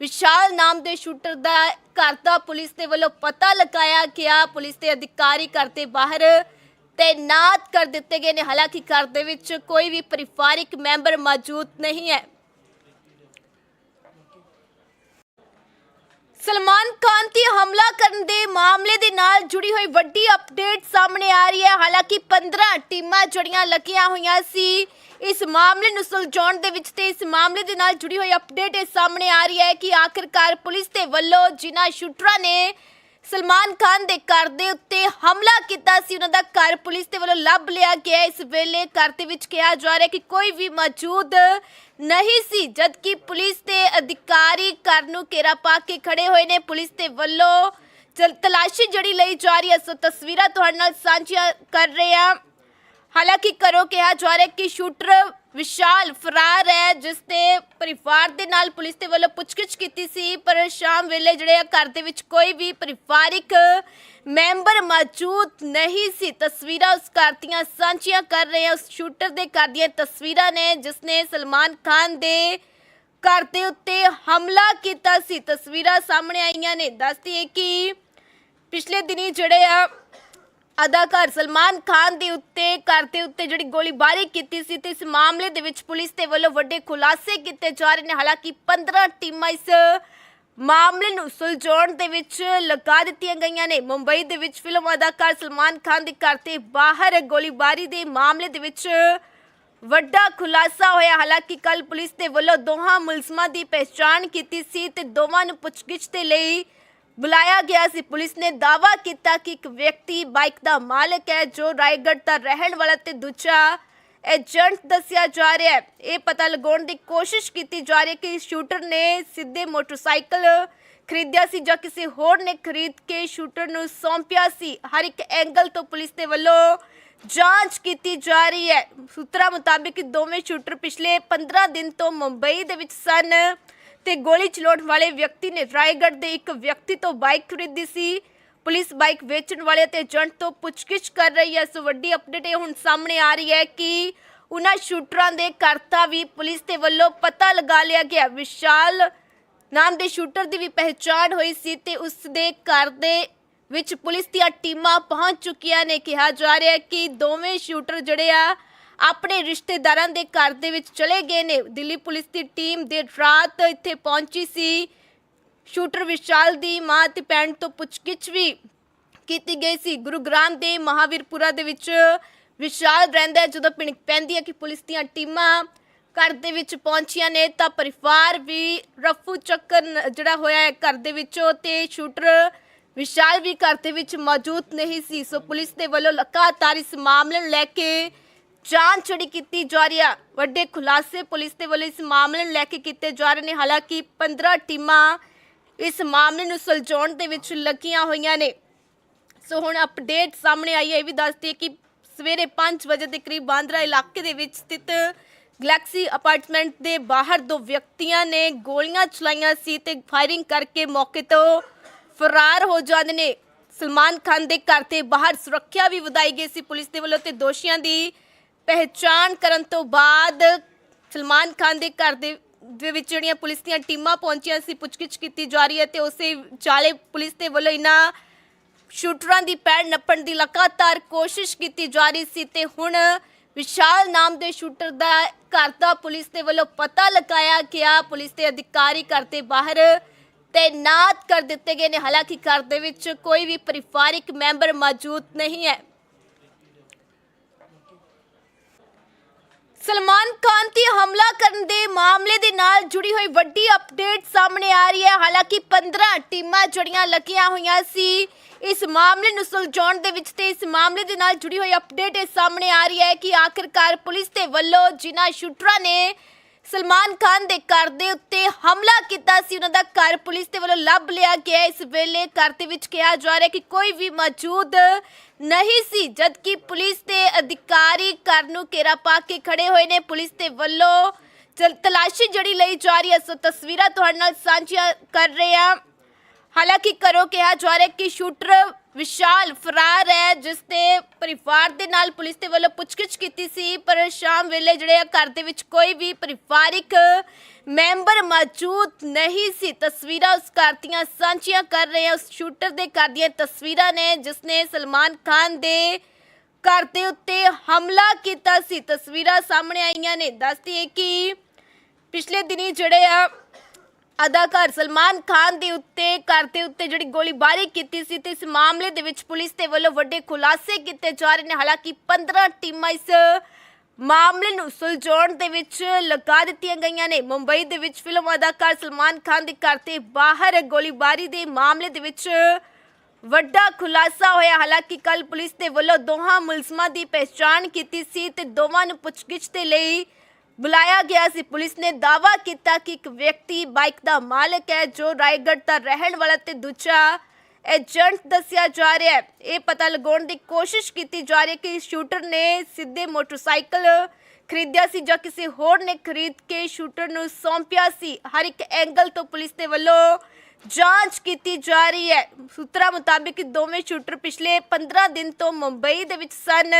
ਵਿਸ਼ਾਲ ਨਾਮ ਦੇ ਸ਼ੂਟਰ ਦਾ ਘਰ ਦਾ ਪੁਲਿਸ ਦੇ ਵੱਲੋਂ ਪਤਾ ਲਗਾਇਆ ਗਿਆ। ਪੁਲਿਸ ਦੇ ਅਧਿਕਾਰੀ ਘਰ ਦੇ ਬਾਹਰ ਤੈਨਾਤ ਕਰ ਦਿੱਤੇ ਗਏ ਨੇ। ਹਾਲਾਂਕਿ ਘਰ ਦੇ ਵਿੱਚ ਕੋਈ ਵੀ ਪਰਿਵਾਰਿਕ ਮੈਂਬਰ ਮੌਜੂਦ ਨਹੀਂ ਹੈ। ਸਲਮਾਨ ਖਾਨ ਤੇ ਹਮਲਾ ਕਰਨ ਦੇ ਮਾਮਲੇ ਦੇ ਨਾਲ ਜੁੜੀ ਹੋਈ ਵੱਡੀ ਅਪਡੇਟ ਸਾਹਮਣੇ ਆ ਰਹੀ ਹੈ। ਹਾਲਾਂਕਿ 15 ਟੀਮਾਂ ਜੁੜੀਆਂ ਲੱਗੀਆਂ ਹੋਈਆਂ ਸੀ। ਇਸ ਮਾਮਲੇ ਨੂੰ ਸੁਲਝਾਉਣ ਦੇ ਵਿੱਚ ਤੇ ਇਸ ਮਾਮਲੇ ਦੇ ਨਾਲ ਜੁੜੀ ਹੋਈ ਅਪਡੇਟ ਇਹ ਸਾਹਮਣੇ ਆ ਰਹੀ ਹੈ ਕਿ ਆਖਿਰਕਾਰ ਪੁਲਿਸ ਦੇ ਵੱਲੋਂ ਜਿਨ੍ਹਾਂ ਸ਼ੂਟਰਾਂ ਨੇ ਸਲਮਾਨ ਖਾਨ ਦੇ ਘਰ ਦੇ ਉੱਤੇ ਹਮਲਾ ਕੀਤਾ ਸੀ। ਉਹਨਾਂ ਦਾ ਘਰ ਪੁਲਿਸ ਦੇ ਵੱਲੋਂ ਲੱਭ ਲਿਆ ਗਿਆ। ਇਸ ਵੇਲੇ ਘਰ ਦੇ ਵਿੱਚ ਕਿਹਾ ਜਾ ਰਿਹਾ ਕਿ ਕੋਈ ਵੀ ਮੌਜੂਦ ਨਹੀਂ ਸੀ, ਜਦਕਿ ਪੁਲਿਸ ਦੇ ਅਧਿਕਾਰੀ ਘਰ ਨੂੰ ਘੇਰਾ ਪਾ ਕੇ ਖੜੇ ਹੋਏ ਨੇ। ਪੁਲਿਸ ਦੇ ਵੱਲੋਂ ਚਲ ਤਲਾਸ਼ੀ ਜਿਹੜੀ ਲਈ ਜਾ ਰਹੀ ਹੈ, ਸੋ ਤਸਵੀਰਾਂ ਤੁਹਾਡੇ ਨਾਲ ਸਾਂਝੀਆਂ ਕਰ ਰਹੇ ਹਾਂ। ਹਾਲਾਂਕਿ ਕਰੋ ਕਿਹਾ ਜਾ ਰਿਹਾ ਕਿ ਸ਼ੂਟਰ ਵਿਸ਼ਾਲ ਫਰਾਰ ਹੈ, ਜਿਸ ਦੇ ਪਰਿਵਾਰ ਦੇ ਨਾਲ ਪੁਲਿਸ ਦੇ ਵੱਲੋਂ ਪੁੱਛਗਿੱਛ ਕੀਤੀ ਸੀ, ਪਰ ਸ਼ਾਮ ਵੇਲੇ ਜਿਹੜੇ ਆ ਘਰ ਦੇ ਵਿੱਚ ਕੋਈ ਵੀ ਪਰਿਵਾਰਿਕ ਮੈਂਬਰ ਮੌਜੂਦ ਨਹੀਂ ਸੀ। ਤਸਵੀਰਾਂ ਉਸ ਘਰ ਦੀਆਂ ਸਾਂਝੀਆਂ ਕਰ ਰਹੇ ਆ, ਉਸ ਸ਼ੂਟਰ ਦੇ ਘਰ ਦੀਆਂ ਤਸਵੀਰਾਂ ਨੇ, ਜਿਸ ਨੇ ਸਲਮਾਨ ਖਾਨ ਦੇ ਘਰ ਦੇ ਉੱਤੇ ਹਮਲਾ ਕੀਤਾ ਸੀ। ਤਸਵੀਰਾਂ ਸਾਹਮਣੇ ਆਈਆਂ ਨੇ। ਦੱਸਦੀ ਹੈ ਕਿ ਪਿਛਲੇ ਦਿਨੀ ਜਿਹੜੇ ਆ ਅਦਾਕਾਰ ਸਲਮਾਨ ਖਾਨ ਦੇ ਉੱਤੇ, ਘਰ ਦੇ ਉੱਤੇ ਜਿਹੜੀ ਗੋਲੀਬਾਰੀ ਕੀਤੀ ਸੀ ਤੇ ਇਸ ਮਾਮਲੇ ਦੇ ਵਿੱਚ ਪੁਲਿਸ ਦੇ ਵੱਲੋਂ ਵੱਡੇ ਖੁਲਾਸੇ ਕੀਤੇ ਜਾ ਰਹੇ ਨੇ। ਹਾਲਾਂਕਿ 15 ਟੀਮਾਂ ਇਸ ਮਾਮਲੇ ਨੂੰ ਸੁਲਝਾਉਣ ਦੇ ਵਿੱਚ ਲਗਾ ਦਿੱਤੀਆਂ ਗਈਆਂ ਨੇ। ਮੁੰਬਈ ਦੇ ਵਿੱਚ ਫਿਲਮ ਅਦਾਕਾਰ ਸਲਮਾਨ ਖਾਨ ਦੇ ਘਰ ਤੇ ਬਾਹਰ ਗੋਲੀਬਾਰੀ ਦੇ ਮਾਮਲੇ ਦੇ ਵਿੱਚ ਵੱਡਾ ਖੁਲਾਸਾ ਹੋਇਆ। ਹਾਲਾਂਕਿ ਕੱਲ ਪੁਲਿਸ ਦੇ ਵੱਲੋਂ ਦੋਹਾਂ ਮੁਲਜ਼ਮਾਂ ਦੀ ਪਹਿਚਾਣ ਕੀਤੀ ਸੀ ਤੇ ਦੋਵਾਂ ਨੂੰ ਪੁੱਛਗਿੱਛ ਦੇ ਲਈ ਬੁਲਾਇਆ ਗਿਆ ਸੀ। ਪੁਲਿਸ ਨੇ ਦਾਅਵਾ ਕੀਤਾ ਕਿ ਇੱਕ ਵਿਅਕਤੀ ਬਾਈਕ ਦਾ ਮਾਲਕ ਹੈ ਜੋ ਰਾਏਗੜ੍ਹ ਦਾ ਰਹਿਣ ਵਾਲਾ ਤੇ ਦੂਜਾ ਏਜੰਟ ਦੱਸਿਆ ਜਾ ਰਿਹਾ ਹੈ। ਇਹ ਪਤਾ ਲਗਾਉਣ ਦੀ ਕੋਸ਼ਿਸ਼ ਕੀਤੀ ਜਾ ਰਹੀ ਹੈ ਕਿ ਸ਼ੂਟਰ ਨੇ ਸਿੱਧੇ ਮੋਟਰਸਾਈਕਲ ਖਰੀਦਿਆ ਸੀ ਜਾਂ ਕਿਸੇ ਹੋਰ ਨੇ ਖਰੀਦ ਕੇ ਸ਼ੂਟਰ ਨੂੰ ਸੌਂਪਿਆ ਸੀ। ਹਰ ਇੱਕ ਐਂਗਲ ਤੋਂ ਪੁਲਿਸ ਦੇ ਵੱਲੋਂ ਜਾਂਚ ਕੀਤੀ ਜਾ ਰਹੀ ਹੈ। ਸੂਤਰਾਂ ਮੁਤਾਬਿਕ ਦੋਵੇਂ ਸ਼ੂਟਰ ਪਿਛਲੇ 15 ਦਿਨ ਤੋਂ ਮੁੰਬਈ ਦੇ ਵਿੱਚ ਸਨ। ਤੇ ਗੋਲੀ ਚਲਾਉਣ ਵਾਲੇ ਵਿਅਕਤੀ ਨੇ ਰਾਏਗੜ੍ਹ ਦੇ ਇੱਕ ਵਿਅਕਤੀ ਤੋਂ ਬਾਈਕ ਖਰੀਦੀ ਸੀ। ਪੁਲਿਸ ਬਾਈਕ ਵੇਚਣ ਵਾਲੇ ਤੇ ਏਜੰਟ ਤੋਂ ਪੁੱਛਗਿੱਛ ਕਰ ਰਹੀ ਹੈ। ਸੋ ਵੱਡੀ ਅਪਡੇਟ ਇਹ ਹੁਣ ਸਾਹਮਣੇ ਆ ਰਹੀ ਹੈ ਕਿ ਉਹਨਾਂ ਸ਼ੂਟਰਾਂ ਦੇ ਕਰਤਾ ਵੀ ਪੁਲਿਸ ਦੇ ਵੱਲੋਂ ਪਤਾ ਲਗਾ ਲਿਆ ਗਿਆ। ਵਿਸ਼ਾਲ ਨਾਮ ਦੇ ਸ਼ੂਟਰ ਦੀ ਵੀ ਪਹਿਚਾਣ ਹੋਈ ਸੀ ਤੇ ਉਸ ਦੇ ਘਰ ਦੇ ਵਿੱਚ ਪੁਲਿਸ ਦੀਆਂ ਟੀਮਾਂ ਪਹੁੰਚ ਚੁੱਕੀਆਂ ਨੇ। ਕਿਹਾ ਜਾ ਰਿਹਾ ਹੈ ਕਿ ਦੋਵੇਂ ਸ਼ੂਟਰ ਜਿਹੜੇ ਆ ਆਪਣੇ ਰਿਸ਼ਤੇਦਾਰਾਂ ਦੇ ਘਰ ਦੇ ਵਿੱਚ ਚਲੇ ਗਏ ਨੇ। ਦਿੱਲੀ ਪੁਲਿਸ ਦੀ ਟੀਮ ਦੇਰ ਰਾਤ ਇੱਥੇ ਪਹੁੰਚੀ ਸੀ। ਸ਼ੂਟਰ ਵਿਸ਼ਾਲ ਦੀ ਮਾਂ ਤੇ ਭੈਣ ਤੋਂ ਪੁੱਛਗਿੱਛ ਵੀ ਕੀਤੀ ਗਈ ਸੀ। ਗੁਰੂਗ੍ਰਾਮ ਦੇ ਮਹਾਵੀਰਪੁਰਾ ਦੇ ਵਿੱਚ ਵਿਸ਼ਾਲ ਰਹਿੰਦਾ ਜਦੋਂ ਪਿੰਡ ਪੈਂਦੀ ਹੈ ਕਿ ਪੁਲਿਸ ਦੀਆਂ ਟੀਮਾਂ ਘਰ ਦੇ ਵਿੱਚ ਪਹੁੰਚੀਆਂ ਨੇ, ਤਾਂ ਪਰਿਵਾਰ ਵੀ ਰਫੂ ਚੱਕਰ ਜਿਹੜਾ ਹੋਇਆ ਹੈ ਘਰ ਦੇ ਵਿੱਚੋਂ ਤੇ ਸ਼ੂਟਰ ਵਿਸ਼ਾਲ ਵੀ ਘਰ ਦੇ ਵਿੱਚ ਮੌਜੂਦ ਨਹੀਂ ਸੀ। ਸੋ ਪੁਲਿਸ ਦੇ ਵੱਲੋਂ ਲਗਾਤਾਰ ਇਸ ਮਾਮਲੇ ਨੂੰ ਲੈ ਕੇ ਜਾਂਚ ਜਿਹੜੀ ਕੀਤੀ ਜਾ ਰਹੀ ਹੈ ਵੱਡੇ ਖੁਲਾਸੇ ਪੁਲਿਸ ਦੇ ਵੱਲੋਂ ਇਸ ਮਾਮਲੇ ਨੂੰ ਲੈ ਕੇ ਕੀਤੇ ਜਾ ਰਹੇ ਨੇ ਹਾਲਾਂਕਿ 15 ਟੀਮਾਂ ਇਸ ਮਾਮਲੇ ਨੂੰ ਸੁਲਝਾਉਣ ਦੇ ਵਿੱਚ ਲੱਗੀਆਂ ਹੋਈਆਂ ਨੇ ਸੋ ਹੁਣ ਅਪਡੇਟ ਸਾਹਮਣੇ ਆਈ ਹੈ ਇਹ ਵੀ ਦੱਸਦੀ ਹੈ ਕਿ ਸਵੇਰੇ 5 ਵਜੇ ਦੇ ਕਰੀਬ ਬਾਂਦਰਾ ਇਲਾਕੇ ਦੇ ਵਿੱਚ ਸਥਿਤ ਗਲੈਕਸੀ ਅਪਾਰਟਮੈਂਟ ਦੇ ਬਾਹਰ ਦੋ ਵਿਅਕਤੀਆਂ ਨੇ ਗੋਲੀਆਂ ਚਲਾਈਆਂ ਸੀ ਤੇ ਫਾਇਰਿੰਗ ਕਰਕੇ ਮੌਕੇ ਤੋਂ ਫਰਾਰ ਹੋ ਜਾਂਦੇ ਨੇ ਸਲਮਾਨ ਖਾਨ ਦੇ ਘਰ ਤੇ ਬਾਹਰ ਸੁਰੱਖਿਆ ਵੀ ਵਧਾਈ ਗਈ ਸੀ ਪੁਲਿਸ ਦੇ ਵੱਲੋਂ ਤੇ ਦੋਸ਼ੀਆਂ ਦੀ ਪਹਿਚਾਣ ਕਰਨ ਤੋਂ ਬਾਅਦ ਸਲਮਾਨ ਖਾਨ ਦੇ ਘਰ ਦੇ ਦੇ ਵਿੱਚ ਜਿਹੜੀਆਂ ਪੁਲਿਸ ਦੀਆਂ ਟੀਮਾਂ ਪਹੁੰਚੀਆਂ ਸੀ, ਪੁੱਛਗਿੱਛ ਕੀਤੀ ਜਾ ਰਹੀ ਹੈ ਤੇ ਉਸੇ ਚਾਲੇ ਪੁਲਿਸ ਦੇ ਵੱਲੋਂ ਇਹਨਾਂ ਸ਼ੂਟਰਾਂ ਦੀ ਪੈੜ ਨੱਪਣ ਦੀ ਲਗਾਤਾਰ ਕੋਸ਼ਿਸ਼ ਕੀਤੀ ਜਾ ਰਹੀ ਸੀ ਤੇ ਹੁਣ ਵਿਸ਼ਾਲ ਨਾਮ ਦੇ ਸ਼ੂਟਰ ਦਾ ਘਰ ਦਾ ਪੁਲਿਸ ਦੇ ਵੱਲੋਂ ਪਤਾ ਲਗਾਇਆ ਗਿਆ ਪੁਲਿਸ ਦੇ ਅਧਿਕਾਰੀ ਘਰ ਦੇ ਬਾਹਰ ਤੈਨਾਤ ਕਰ ਦਿੱਤੇ ਗਏ ਨੇ। ਹਾਲਾਂਕਿ ਘਰ ਦੇ ਵਿੱਚ ਕੋਈ ਵੀ ਪਰਿਵਾਰਿਕ ਮੈਂਬਰ ਮੌਜੂਦ ਨਹੀਂ ਹੈ। ਸਲਮਾਨ ਖਾਨ ਤੇ ਹਮਲਾ ਕਰਨ ਦੇ ਮਾਮਲੇ ਦੇ ਨਾਲ ਜੁੜੀ ਹੋਈ ਵੱਡੀ ਅਪਡੇਟ ਸਾਹਮਣੇ ਆ ਰਹੀ ਹੈ। ਹਾਲਾਂਕਿ 15 ਟੀਮਾਂ ਜੁੜੀਆਂ ਲੱਗੀਆਂ ਹੋਈਆਂ ਸੀ। ਇਸ ਮਾਮਲੇ ਨੂੰ ਸੁਲਝਾਉਣ ਦੇ ਵਿੱਚ ਤੇ ਇਸ ਮਾਮਲੇ ਦੇ ਨਾਲ ਜੁੜੀ ਹੋਈ ਅਪਡੇਟ ਇਹ ਸਾਹਮਣੇ ਆ ਰਹੀ ਹੈ ਕਿ ਆਖਿਰਕਾਰ ਪੁਲਿਸ ਦੇ ਵੱਲੋਂ ਜਿਨ੍ਹਾਂ ਸ਼ੂਟਰਾਂ ਨੇ ਸਲਮਾਨ ਖਾਨ ਦੇ ਘਰ ਦੇ ਉੱਤੇ ਹਮਲਾ ਕੀਤਾ ਸੀ। ਉਹਨਾਂ ਦਾ ਘਰ ਪੁਲਿਸ ਦੇ ਵੱਲੋਂ ਲੱਭ ਲਿਆ ਗਿਆ। ਇਸ ਵੇਲੇ ਘਰ ਦੇ ਵਿੱਚ ਕਿਹਾ ਜਾ ਰਿਹਾ ਕਿ ਕੋਈ ਵੀ ਮੌਜੂਦ ਨਹੀਂ ਸੀ, ਜਦਕਿ ਪੁਲਿਸ ਦੇ ਅਧਿਕਾਰੀ ਘਰ ਨੂੰ ਘੇਰਾ ਪਾ ਕੇ ਖੜੇ ਹੋਏ ਨੇ। ਪੁਲਿਸ ਦੇ ਵੱਲੋਂ ਚਲ, ਤਲਾਸ਼ੀ ਜਿਹੜੀ ਲਈ ਜਾ ਰਹੀ ਹੈ, ਸੋ ਤਸਵੀਰਾਂ ਤੁਹਾਡੇ ਨਾਲ ਸਾਂਝੀਆਂ ਕਰ ਰਹੇ ਹਾਂ। ਹਾਲਾਂਕਿ ਘਰੋਂ ਕਿਹਾ ਜਾ ਰਿਹਾ ਕਿ ਸ਼ੂਟਰ ਵਿਸ਼ਾਲ ਫਰਾਰ ਹੈ, ਜਿਸ ਦੇ ਪਰਿਵਾਰ ਦੇ ਨਾਲ ਪੁਲਿਸ ਦੇ ਵੱਲੋਂ ਪੁੱਛਗਿੱਛ ਕੀਤੀ ਸੀ, ਪਰ ਸ਼ਾਮ ਵੇਲੇ ਜਿਹੜੇ ਆ ਘਰ ਦੇ ਵਿੱਚ ਕੋਈ ਵੀ ਪਰਿਵਾਰਿਕ ਮੈਂਬਰ ਮੌਜੂਦ ਨਹੀਂ ਸੀ। ਤਸਵੀਰਾਂ ਉਸ ਘਰ ਦੀਆਂ ਸਾਂਝੀਆਂ ਕਰ ਰਹੇ ਹਾਂ ਉਸ ਸ਼ੂਟਰ ਦੇ ਘਰ ਦੀਆਂ ਤਸਵੀਰਾਂ ਨੇ, ਜਿਸ ਨੇ ਸਲਮਾਨ ਖਾਨ ਦੇ ਘਰ ਦੇ ਉੱਤੇ ਹਮਲਾ ਕੀਤਾ ਸੀ। ਤਸਵੀਰਾਂ ਸਾਹਮਣੇ ਆਈਆਂ ਨੇ। ਦੱਸਦੀ ਹੈ ਕਿ ਪਿਛਲੇ ਦਿਨੀ ਜਿਹੜੇ ਆ ਅਦਾਕਾਰ ਸਲਮਾਨ ਖਾਨ ਦੇ ਉੱਤੇ, ਘਰ ਦੇ ਉੱਤੇ ਜਿਹੜੀ ਗੋਲੀਬਾਰੀ ਕੀਤੀ ਸੀ ਤੇ ਇਸ ਮਾਮਲੇ ਦੇ ਵਿੱਚ ਪੁਲਿਸ ਦੇ ਵੱਲੋਂ ਵੱਡੇ ਖੁਲਾਸੇ ਕੀਤੇ ਜਾ ਰਹੇ ਨੇ। ਹਾਲਾਂਕਿ 15 ਟੀਮਾਂ ਇਸ ਮਾਮਲੇ ਨੂੰ ਸੁਲਝਾਉਣ ਦੇ ਵਿੱਚ ਲਗਾ ਦਿੱਤੀਆਂ ਗਈਆਂ ਨੇ। ਮੁੰਬਈ ਦੇ ਵਿੱਚ ਫਿਲਮ ਅਦਾਕਾਰ ਸਲਮਾਨ ਖਾਨ ਦੇ ਘਰ ਤੇ ਬਾਹਰ ਗੋਲੀਬਾਰੀ ਦੇ ਮਾਮਲੇ ਦੇ ਵਿੱਚ ਵੱਡਾ ਖੁਲਾਸਾ ਹੋਇਆ। ਹਾਲਾਂਕਿ ਕੱਲ ਪੁਲਿਸ ਦੇ ਵੱਲੋਂ ਦੋਹਾਂ ਮੁਲਜ਼ਮਾਂ ਦੀ ਪਹਿਚਾਣ ਕੀਤੀ ਸੀ ਤੇ ਦੋਵਾਂ ਨੂੰ ਪੁੱਛਗਿੱਛ ਦੇ ਲਈ ਬੁਲਾਇਆ ਗਿਆ ਸੀ। ਪੁਲਿਸ ਨੇ ਦਾਅਵਾ ਕੀਤਾ ਕਿ ਇੱਕ ਵਿਅਕਤੀ ਬਾਈਕ ਦਾ ਮਾਲਕ ਹੈ ਜੋ ਰਾਏਗੜ੍ਹ ਦਾ ਰਹਿਣ ਵਾਲਾ ਤੇ ਦੂਜਾ ਏਜੰਟ ਦੱਸਿਆ ਜਾ ਰਿਹਾ ਹੈ। ਇਹ ਪਤਾ ਲਗਾਉਣ ਦੀ ਕੋਸ਼ਿਸ਼ ਕੀਤੀ ਜਾ ਰਹੀ ਹੈ ਕਿ ਸ਼ੂਟਰ ਨੇ ਸਿੱਧੇ ਮੋਟਰਸਾਈਕਲ ਖਰੀਦਿਆ ਸੀ ਜਾਂ ਕਿਸੇ ਹੋਰ ਨੇ ਖਰੀਦ ਕੇ ਸ਼ੂਟਰ ਨੂੰ ਸੌਂਪਿਆ ਸੀ। ਹਰ ਇੱਕ ਐਂਗਲ ਤੋਂ ਪੁਲਿਸ ਦੇ ਵੱਲੋਂ ਜਾਂਚ ਕੀਤੀ ਜਾ ਰਹੀ ਹੈ। ਸੂਤਰਾਂ ਮੁਤਾਬਿਕ ਦੋਵੇਂ ਸ਼ੂਟਰ ਪਿਛਲੇ 15 ਦਿਨ ਤੋਂ ਮੁੰਬਈ ਦੇ ਵਿੱਚ ਸਨ।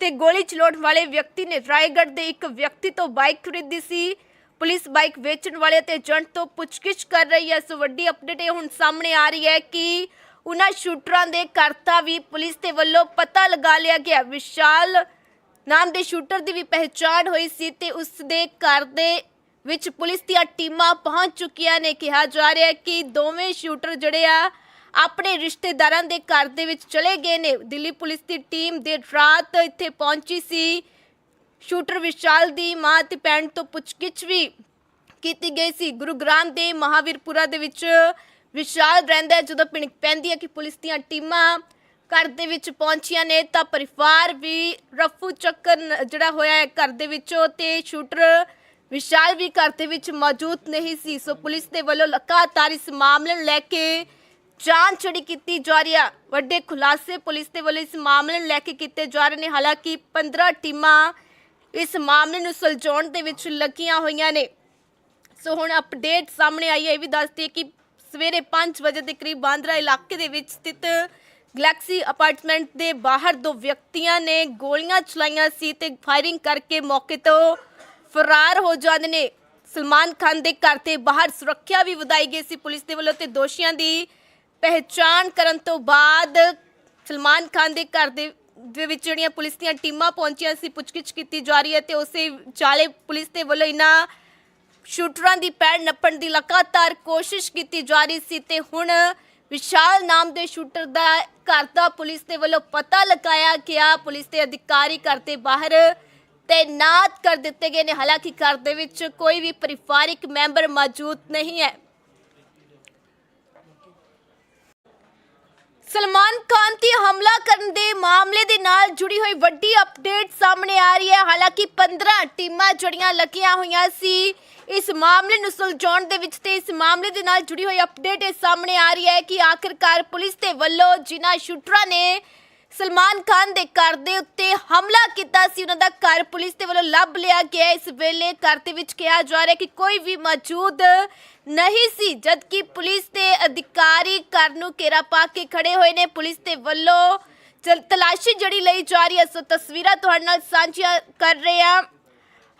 ਤੇ ਗੋਲੀ ਚਲਾਉਣ ਵਾਲੇ ਵਿਅਕਤੀ ਨੇ ਰਾਏਗੜ੍ਹ ਦੇ ਇੱਕ ਵਿਅਕਤੀ ਤੋਂ ਬਾਈਕ ਖਰੀਦੀ ਸੀ। ਪੁਲਿਸ ਬਾਈਕ ਵੇਚਣ ਵਾਲੇ ਤੇ ਏਜੰਟ ਤੋਂ ਪੁੱਛਗਿੱਛ ਕਰ ਰਹੀ ਹੈ। ਸੋ ਵੱਡੀ ਅਪਡੇਟ ਇਹ ਹੁਣ ਸਾਹਮਣੇ ਆ ਰਹੀ ਹੈ ਕਿ ਉਹਨਾਂ ਸ਼ੂਟਰਾਂ ਦੇ ਕਰਤਾ ਵੀ ਪੁਲਿਸ ਦੇ ਵੱਲੋਂ ਪਤਾ ਲਗਾ ਲਿਆ ਗਿਆ। ਵਿਸ਼ਾਲ ਨਾਮ ਦੇ ਸ਼ੂਟਰ ਦੀ ਵੀ ਪਹਿਚਾਣ ਹੋਈ ਸੀ ਤੇ ਉਸ ਦੇ ਘਰ ਦੇ ਵਿੱਚ ਪੁਲਿਸ ਦੀਆਂ ਟੀਮਾਂ ਪਹੁੰਚ ਚੁੱਕੀਆਂ ਨੇ। ਕਿਹਾ ਜਾ ਰਿਹਾ ਹੈ ਕਿ ਦੋਵੇਂ ਸ਼ੂਟਰ ਜਿਹੜੇ ਆ ਆਪਣੇ ਰਿਸ਼ਤੇਦਾਰਾਂ ਦੇ ਘਰ ਦੇ ਵਿੱਚ ਚਲੇ ਗਏ ਨੇ। ਦਿੱਲੀ ਪੁਲਿਸ ਦੀ ਟੀਮ ਦੇਰ ਰਾਤ ਇੱਥੇ ਪਹੁੰਚੀ ਸੀ। ਸ਼ੂਟਰ ਵਿਸ਼ਾਲ ਦੀ ਮਾਂ ਤੇ ਭੈਣ ਤੋਂ ਪੁੱਛਗਿੱਛ ਵੀ ਕੀਤੀ ਗਈ ਸੀ। ਗੁਰੂਗ੍ਰਾਮ ਦੇ ਮਹਾਵੀਰਪੁਰਾ ਦੇ ਵਿੱਚ ਵਿਸ਼ਾਲ ਰਹਿੰਦਾ ਜਦੋਂ ਪਿੰਡ ਪੈਂਦੀ ਹੈ ਕਿ ਪੁਲਿਸ ਦੀਆਂ ਟੀਮਾਂ ਘਰ ਦੇ ਵਿੱਚ ਪਹੁੰਚੀਆਂ ਨੇ, ਤਾਂ ਪਰਿਵਾਰ ਵੀ ਰਫੂ ਚੱਕਰ ਜਿਹੜਾ ਹੋਇਆ ਹੈ ਘਰ ਦੇ ਵਿੱਚੋਂ ਤੇ ਸ਼ੂਟਰ ਵਿਸ਼ਾਲ ਵੀ ਘਰ ਦੇ ਵਿੱਚ ਮੌਜੂਦ ਨਹੀਂ ਸੀ। ਸੋ ਪੁਲਿਸ ਦੇ ਵੱਲੋਂ ਲਗਾਤਾਰ ਇਸ ਮਾਮਲੇ ਨੂੰ ਲੈ ਕੇ ਜਾਂਚ ਜਿਹੜੀ ਕੀਤੀ ਜਾ ਰਹੀ ਹੈ ਵੱਡੇ ਖੁਲਾਸੇ ਪੁਲਿਸ ਦੇ ਵੱਲੋਂ ਇਸ ਮਾਮਲੇ ਨੂੰ ਲੈ ਕੇ ਕੀਤੇ ਜਾ ਰਹੇ ਨੇ ਹਾਲਾਂਕਿ 15 ਟੀਮਾਂ ਇਸ ਮਾਮਲੇ ਨੂੰ ਸੁਲਝਾਉਣ ਦੇ ਵਿੱਚ ਲੱਗੀਆਂ ਹੋਈਆਂ ਨੇ ਸੋ ਹੁਣ ਅਪਡੇਟ ਸਾਹਮਣੇ ਆਈ ਹੈ ਇਹ ਵੀ ਦੱਸਦੀ ਹੈ ਕਿ ਸਵੇਰੇ 5 ਵਜੇ ਦੇ ਕਰੀਬ ਬਾਂਦਰਾ ਇਲਾਕੇ ਦੇ ਵਿੱਚ ਸਥਿਤ ਗਲੈਕਸੀ ਅਪਾਰਟਮੈਂਟ ਦੇ ਬਾਹਰ ਦੋ ਵਿਅਕਤੀਆਂ ਨੇ ਗੋਲੀਆਂ ਚਲਾਈਆਂ ਸੀ ਤੇ ਫਾਇਰਿੰਗ ਕਰਕੇ ਮੌਕੇ ਤੋਂ ਫਰਾਰ ਹੋ ਜਾਂਦੇ ਨੇ ਸਲਮਾਨ ਖਾਨ ਦੇ ਘਰ ਤੇ ਬਾਹਰ ਸੁਰੱਖਿਆ ਵੀ ਵਧਾਈ ਗਈ ਸੀ ਪੁਲਿਸ ਦੇ ਵੱਲੋਂ ਤੇ ਦੋਸ਼ੀਆਂ ਦੀ ਪਹਿਚਾਣ ਕਰਨ ਤੋਂ ਬਾਅਦ ਸਲਮਾਨ ਖਾਨ ਦੇ ਘਰ ਦੇ ਦੇ ਵਿੱਚ ਜਿਹੜੀਆਂ ਪੁਲਿਸ ਦੀਆਂ ਟੀਮਾਂ ਪਹੁੰਚੀਆਂ ਸੀ, ਪੁੱਛਗਿੱਛ ਕੀਤੀ ਜਾ ਰਹੀ ਹੈ ਤੇ ਉਸੇ ਚਾਲੇ ਪੁਲਿਸ ਦੇ ਵੱਲੋਂ ਇਹਨਾਂ ਸ਼ੂਟਰਾਂ ਦੀ ਪੈੜ ਨੱਪਣ ਦੀ ਲਗਾਤਾਰ ਕੋਸ਼ਿਸ਼ ਕੀਤੀ ਜਾ ਰਹੀ ਸੀ ਤੇ ਹੁਣ ਵਿਸ਼ਾਲ ਨਾਮ ਦੇ ਸ਼ੂਟਰ ਦਾ ਘਰ ਦਾ ਪੁਲਿਸ ਦੇ ਵੱਲੋਂ ਪਤਾ ਲਗਾਇਆ ਗਿਆ। ਪੁਲਿਸ ਦੇ ਅਧਿਕਾਰੀ ਘਰ ਦੇ ਬਾਹਰ ਤੈਨਾਤ ਕਰ ਦਿੱਤੇ ਗਏ ਨੇ। ਹਾਲਾਂਕਿ ਘਰ ਦੇ ਵਿੱਚ ਕੋਈ ਵੀ ਪਰਿਵਾਰਿਕ ਮੈਂਬਰ ਮੌਜੂਦ ਨਹੀਂ ਹੈ। ਸਲਮਾਨ ਖਾਨ ਤੇ ਹਮਲਾ ਕਰਨ ਦੇ ਮਾਮਲੇ ਦੇ ਨਾਲ ਜੁੜੀ ਹੋਈ ਵੱਡੀ ਅਪਡੇਟ ਸਾਹਮਣੇ ਆ ਰਹੀ ਹੈ। ਹਾਲਾਂਕਿ 15 ਟੀਮਾਂ ਜੁੜੀਆਂ ਲੱਗੀਆਂ ਹੋਈਆਂ ਸੀ। ਇਸ ਮਾਮਲੇ ਨੂੰ ਸੁਲਝਾਉਣ ਦੇ ਵਿੱਚ ਤੇ ਇਸ ਮਾਮਲੇ ਦੇ ਨਾਲ ਜੁੜੀ ਹੋਈ ਅਪਡੇਟ ਇਹ ਸਾਹਮਣੇ ਆ ਰਹੀ ਹੈ ਕਿ ਆਖਿਰਕਾਰ ਪੁਲਿਸ ਦੇ ਵੱਲੋਂ ਜਿਨ੍ਹਾਂ ਸ਼ੂਟਰਾਂ ਨੇ ਸਲਮਾਨ ਖਾਨ ਦੇ ਘਰ ਦੇ ਉੱਤੇ ਹਮਲਾ ਕੀਤਾ ਸੀ। ਉਹਨਾਂ ਦਾ ਘਰ ਪੁਲਿਸ ਦੇ ਵੱਲੋਂ ਲੱਭ ਲਿਆ ਗਿਆ। ਇਸ ਵੇਲੇ ਘਰ ਦੇ ਵਿੱਚ ਕਿਹਾ ਜਾ ਰਿਹਾ ਕਿ ਕੋਈ ਵੀ ਮੌਜੂਦ ਨਹੀਂ ਸੀ, ਜਦਕਿ ਪੁਲਿਸ ਦੇ ਅਧਿਕਾਰੀ ਘਰ ਨੂੰ ਘੇਰਾ ਪਾ ਕੇ ਖੜੇ ਹੋਏ ਨੇ। ਪੁਲਿਸ ਦੇ ਵੱਲੋਂ ਤਲਾਸ਼ੀ ਜਿਹੜੀ ਲਈ ਜਾ ਰਹੀ ਹੈ, ਸੋ ਤਸਵੀਰਾਂ ਤੁਹਾਡੇ ਨਾਲ ਸਾਂਝੀਆਂ ਕਰ ਰਹੇ ਹਾਂ।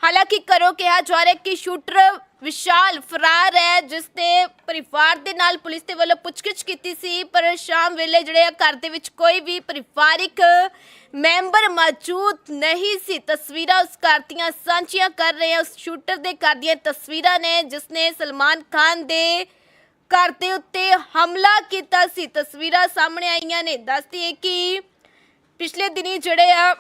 ਹਾਲਾਂਕਿ ਕਰੋ ਕਿਹਾ ਜਾ ਰਿਹਾ ਕਿ ਸ਼ੂਟਰ ਵਿਸ਼ਾਲ ਫਰਾਰ ਹੈ, ਜਿਸ ਦੇ ਪਰਿਵਾਰ ਦੇ ਨਾਲ ਪੁਲਿਸ ਦੇ ਵੱਲੋਂ ਪੁੱਛਗਿੱਛ ਕੀਤੀ ਸੀ, ਪਰ ਸ਼ਾਮ ਵੇਲੇ ਜਿਹੜੇ ਆ ਘਰ ਦੇ ਵਿੱਚ ਕੋਈ ਵੀ ਪਰਿਵਾਰਿਕ ਮੈਂਬਰ ਮੌਜੂਦ ਨਹੀਂ ਸੀ। ਤਸਵੀਰਾਂ ਉਸ ਘਰ ਦੀਆਂ ਸਾਂਝੀਆਂ ਕਰ ਰਹੇ ਹਾਂ ਉਸ ਸ਼ੂਟਰ ਦੇ ਘਰ ਦੀਆਂ ਤਸਵੀਰਾਂ ਨੇ, ਜਿਸ ਨੇ ਸਲਮਾਨ ਖਾਨ ਦੇ ਘਰ ਦੇ ਉੱਤੇ ਹਮਲਾ ਕੀਤਾ ਸੀ। ਤਸਵੀਰਾਂ ਸਾਹਮਣੇ ਆਈਆਂ ਨੇ। ਦੱਸਦੀ ਹੈ ਕਿ ਪਿਛਲੇ ਦਿਨੀ ਜਿਹੜੇ ਆ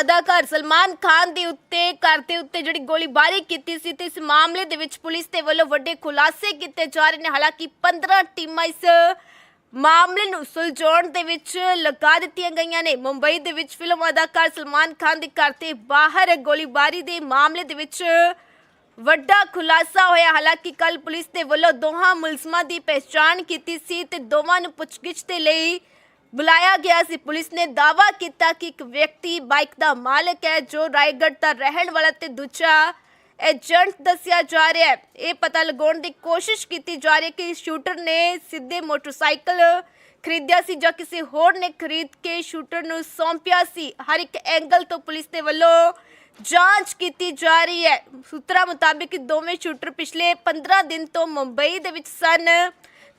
ਅਦਾਕਾਰ ਸਲਮਾਨ ਖਾਨ ਦੇ ਉੱਤੇ, ਘਰ ਦੇ ਉੱਤੇ ਜਿਹੜੀ ਗੋਲੀਬਾਰੀ ਕੀਤੀ ਸੀ ਤੇ ਇਸ ਮਾਮਲੇ ਦੇ ਵਿੱਚ ਪੁਲਿਸ ਦੇ ਵੱਲੋਂ ਵੱਡੇ ਖੁਲਾਸੇ ਕੀਤੇ ਜਾ ਰਹੇ ਨੇ। ਹਾਲਾਂਕਿ 15 ਟੀਮਾਂ ਇਸ ਮਾਮਲੇ ਨੂੰ ਸੁਲਝਾਉਣ ਦੇ ਵਿੱਚ ਲਗਾ ਦਿੱਤੀਆਂ ਗਈਆਂ ਨੇ। ਮੁੰਬਈ ਦੇ ਵਿੱਚ ਫਿਲਮ ਅਦਾਕਾਰ ਸਲਮਾਨ ਖਾਨ ਦੇ ਘਰ ਤੇ ਬਾਹਰ ਗੋਲੀਬਾਰੀ ਦੇ ਮਾਮਲੇ ਦੇ ਵਿੱਚ ਵੱਡਾ ਖੁਲਾਸਾ ਹੋਇਆ। ਹਾਲਾਂਕਿ ਕੱਲ ਪੁਲਿਸ ਦੇ ਵੱਲੋਂ ਦੋਹਾਂ ਮੁਲਜ਼ਮਾਂ ਦੀ ਪਛਾਣ ਕੀਤੀ ਸੀ ਤੇ ਦੋਵਾਂ ਨੂੰ ਪੁੱਛਗਿੱਛ ਦੇ ਲਈ ਬੁਲਾਇਆ ਗਿਆ ਸੀ। ਪੁਲਿਸ ਨੇ ਦਾਅਵਾ ਕੀਤਾ ਕਿ ਇੱਕ ਵਿਅਕਤੀ ਬਾਈਕ ਦਾ ਮਾਲਕ ਹੈ ਜੋ ਰਾਏਗੜ੍ਹ ਦਾ ਰਹਿਣ ਵਾਲਾ ਤੇ ਦੂਜਾ ਏਜੰਟ ਦੱਸਿਆ ਜਾ ਰਿਹਾ ਹੈ। ਇਹ ਪਤਾ ਲਗਾਉਣ ਦੀ ਕੋਸ਼ਿਸ਼ ਕੀਤੀ ਜਾ ਰਹੀ ਹੈ ਕਿ ਸ਼ੂਟਰ ਨੇ ਸਿੱਧੇ ਮੋਟਰਸਾਈਕਲ ਖਰੀਦਿਆ ਸੀ ਜਾਂ ਕਿਸੇ ਹੋਰ ਨੇ ਖਰੀਦ ਕੇ ਸ਼ੂਟਰ ਨੂੰ ਸੌਂਪਿਆ ਸੀ। ਹਰ ਇੱਕ ਐਂਗਲ ਤੋਂ ਪੁਲਿਸ ਦੇ ਵੱਲੋਂ ਜਾਂਚ ਕੀਤੀ ਜਾ ਰਹੀ ਹੈ। ਸੂਤਰਾਂ ਮੁਤਾਬਿਕ ਦੋਵੇਂ ਸ਼ੂਟਰ ਪਿਛਲੇ 15 ਦਿਨ ਤੋਂ ਮੁੰਬਈ ਦੇ ਵਿੱਚ ਸਨ।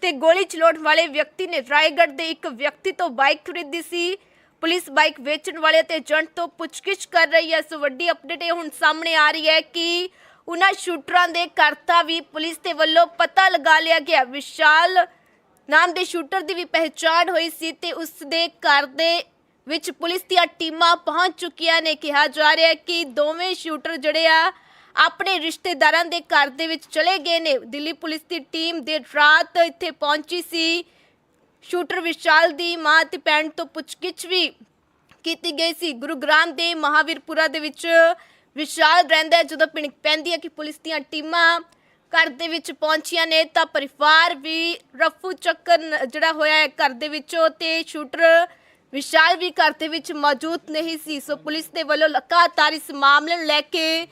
ਤੇ ਗੋਲੀ ਚਲਾਉਣ ਵਾਲੇ ਵਿਅਕਤੀ ਨੇ ਰਾਏਗੜ੍ਹ ਦੇ ਇੱਕ ਵਿਅਕਤੀ ਤੋਂ ਬਾਈਕ ਖਰੀਦੀ ਸੀ। ਪੁਲਿਸ ਬਾਈਕ ਵੇਚਣ ਵਾਲੇ ਤੇ ਏਜੰਟ ਤੋਂ ਪੁੱਛਗਿੱਛ ਕਰ ਰਹੀ ਹੈ। ਸੋ ਵੱਡੀ ਅਪਡੇਟ ਇਹ ਹੁਣ ਸਾਹਮਣੇ ਆ ਰਹੀ ਹੈ ਕਿ ਉਹਨਾਂ ਸ਼ੂਟਰਾਂ ਦੇ ਕਰਤਾ ਵੀ ਪੁਲਿਸ ਦੇ ਵੱਲੋਂ ਪਤਾ ਲਗਾ ਲਿਆ ਗਿਆ। ਵਿਸ਼ਾਲ ਨਾਮ ਦੇ ਸ਼ੂਟਰ ਦੀ ਵੀ ਪਹਿਚਾਣ ਹੋਈ ਸੀ ਤੇ ਉਸ ਦੇ ਘਰ ਦੇ ਵਿੱਚ ਪੁਲਿਸ ਦੀਆਂ ਟੀਮਾਂ ਪਹੁੰਚ ਚੁੱਕੀਆਂ ਨੇ। ਕਿਹਾ ਜਾ ਰਿਹਾ ਹੈ ਕਿ ਦੋਵੇਂ ਸ਼ੂਟਰ ਜਿਹੜੇ ਆ ਆਪਣੇ ਰਿਸ਼ਤੇਦਾਰਾਂ ਦੇ ਘਰ ਦੇ ਵਿੱਚ ਚਲੇ ਗਏ ਨੇ। ਦਿੱਲੀ ਪੁਲਿਸ ਦੀ ਟੀਮ ਦੇਰ ਰਾਤ ਇੱਥੇ ਪਹੁੰਚੀ ਸੀ। ਸ਼ੂਟਰ ਵਿਸ਼ਾਲ ਦੀ ਮਾਂ ਤੇ ਭੈਣ ਤੋਂ ਪੁੱਛਗਿੱਛ ਵੀ ਕੀਤੀ ਗਈ ਸੀ। ਗੁਰੂਗ੍ਰਾਮ ਦੇ ਮਹਾਵੀਰਪੁਰਾ ਦੇ ਵਿੱਚ ਵਿਸ਼ਾਲ ਰਹਿੰਦਾ ਜਦੋਂ ਪਿੰਡ ਪੈਂਦੀ ਹੈ ਕਿ ਪੁਲਿਸ ਦੀਆਂ ਟੀਮਾਂ ਘਰ ਦੇ ਵਿੱਚ ਪਹੁੰਚੀਆਂ ਨੇ, ਤਾਂ ਪਰਿਵਾਰ ਵੀ ਰਫੂ ਚੱਕਰ ਜਿਹੜਾ ਹੋਇਆ ਹੈ ਘਰ ਦੇ ਵਿੱਚੋਂ ਤੇ ਸ਼ੂਟਰ ਵਿਸ਼ਾਲ ਵੀ ਘਰ ਦੇ ਵਿੱਚ ਮੌਜੂਦ ਨਹੀਂ ਸੀ। ਸੋ ਪੁਲਿਸ ਦੇ ਵੱਲੋਂ ਲਗਾਤਾਰ ਇਸ ਮਾਮਲੇ ਨੂੰ ਲੈ ਕੇ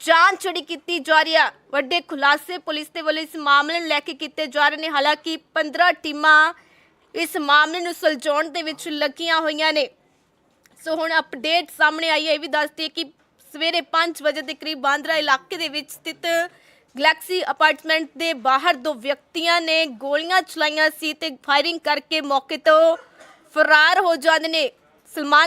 ਜਾਂਚ ਜਿਹੜੀ ਕੀਤੀ ਜਾ ਰਹੀ ਹੈ ਵੱਡੇ ਖੁਲਾਸੇ ਪੁਲਿਸ ਦੇ ਵੱਲੋਂ ਇਸ ਮਾਮਲੇ ਨੂੰ ਲੈ ਕੇ ਕੀਤੇ ਜਾ ਰਹੇ ਨੇ ਹਾਲਾਂਕਿ 15 ਟੀਮਾਂ ਇਸ ਮਾਮਲੇ ਨੂੰ ਸੁਲਝਾਉਣ ਦੇ ਵਿੱਚ ਲੱਗੀਆਂ ਹੋਈਆਂ ਨੇ ਸੋ ਹੁਣ ਅਪਡੇਟ ਸਾਹਮਣੇ ਆਈ ਹੈ ਇਹ ਵੀ ਦੱਸਦੀ ਹੈ ਕਿ ਸਵੇਰੇ 5 ਵਜੇ ਦੇ ਕਰੀਬ ਬਾਂਦਰਾ ਇਲਾਕੇ ਦੇ ਵਿੱਚ ਸਥਿਤ ਗਲੈਕਸੀ ਅਪਾਰਟਮੈਂਟ ਦੇ ਬਾਹਰ ਦੋ ਵਿਅਕਤੀਆਂ ਨੇ ਗੋਲੀਆਂ ਚਲਾਈਆਂ ਸੀ ਤੇ ਫਾਇਰਿੰਗ ਕਰਕੇ ਮੌਕੇ ਤੋਂ ਫਰਾਰ ਹੋ ਜਾਂਦੇ ਨੇ ਸਲਮਾਨ